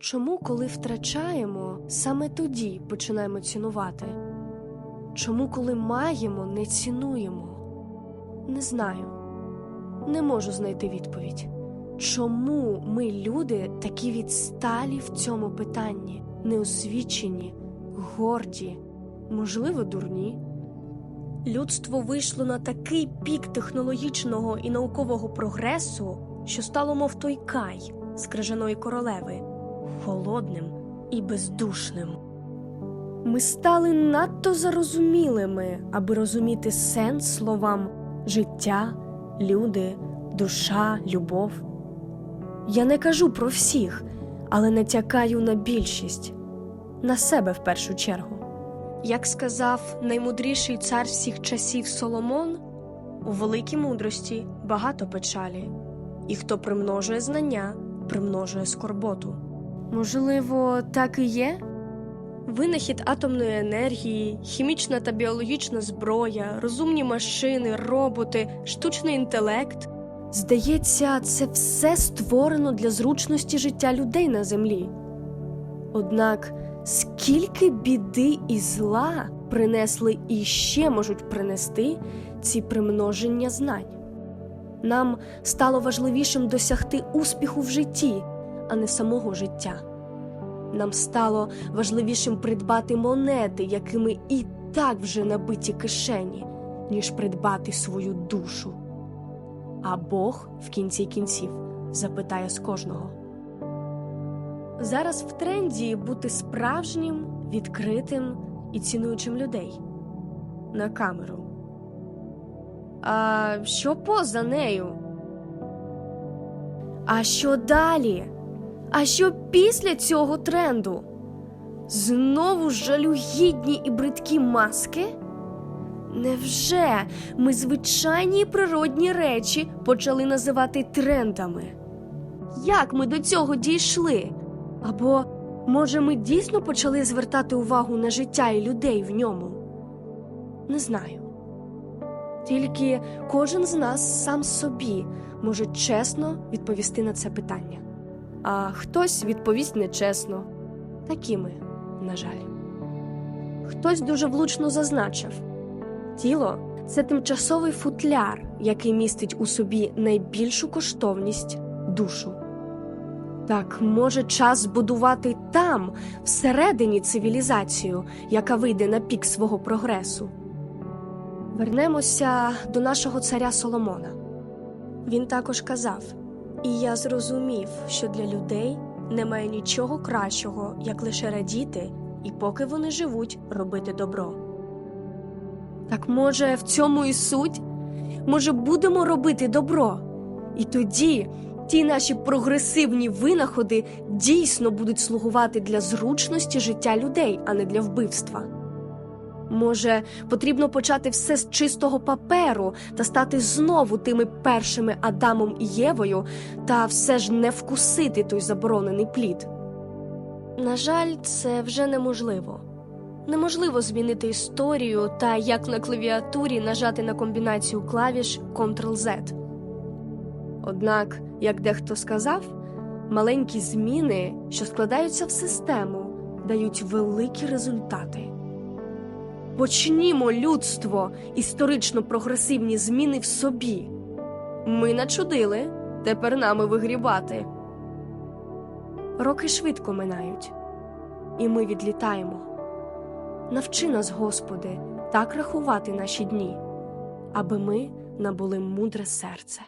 Чому, коли втрачаємо, саме тоді починаємо цінувати? Чому, коли маємо, не цінуємо? Не знаю. Не можу знайти відповідь. Чому ми, люди, такі відсталі в цьому питанні, неосвічені, горді, можливо, дурні? Людство вийшло на такий пік технологічного і наукового прогресу, що стало мов той кай з крижаної королеви, холодним і бездушним. Ми стали надто зарозумілими, аби розуміти сенс словам життя, люди, душа, любов. Я не кажу про всіх, але натякаю на більшість, на себе в першу чергу. Як сказав наймудріший цар всіх часів Соломон, у великій мудрості багато печалі, і хто примножує знання, примножує скорботу. Можливо, так і є? Винахід атомної енергії, хімічна та біологічна зброя, розумні машини, роботи, штучний інтелект. Здається, це все створено для зручності життя людей на землі. Однак скільки біди і зла принесли і ще можуть принести ці примноження знань. Нам стало важливішим досягти успіху в житті, а не самого життя. Нам стало важливішим придбати монети, якими і так вже набиті кишені, ніж придбати свою душу. А Бог в кінці кінців запитає з кожного. Зараз в тренді бути справжнім, відкритим і цінуючим людей на камеру. А що поза нею? А що далі? А що після цього тренду? Знову жалюгідні і бридкі маски? Невже ми звичайні природні речі почали називати трендами? Як ми до цього дійшли? Або, може, ми дійсно почали звертати увагу на життя і людей в ньому? Не знаю. Тільки кожен з нас сам собі може чесно відповісти на це питання. А хтось відповість нечесно. Такі ми, на жаль. Хтось дуже влучно зазначив тіло це тимчасовий футляр, який містить у собі найбільшу коштовність душу. Так, може, час збудувати там, всередині цивілізацію, яка вийде на пік свого прогресу. Вернемося до нашого царя Соломона. Він також казав: І я зрозумів, що для людей немає нічого кращого, як лише радіти, і поки вони живуть, робити добро. Так може, в цьому і суть? Може, будемо робити добро? І тоді ті наші прогресивні винаходи дійсно будуть слугувати для зручності життя людей, а не для вбивства. Може, потрібно почати все з чистого паперу та стати знову тими першими Адамом і Євою, та все ж не вкусити той заборонений плід. На жаль, це вже неможливо. Неможливо змінити історію та як на клавіатурі нажати на комбінацію клавіш Ctrl-Z. Однак, як дехто сказав, маленькі зміни, що складаються в систему, дають великі результати. Почнімо людство історично прогресивні зміни в собі. Ми начудили, тепер нами вигрібати. Роки швидко минають, і ми відлітаємо. Навчи нас, Господи, так рахувати наші дні, аби ми набули мудре серце.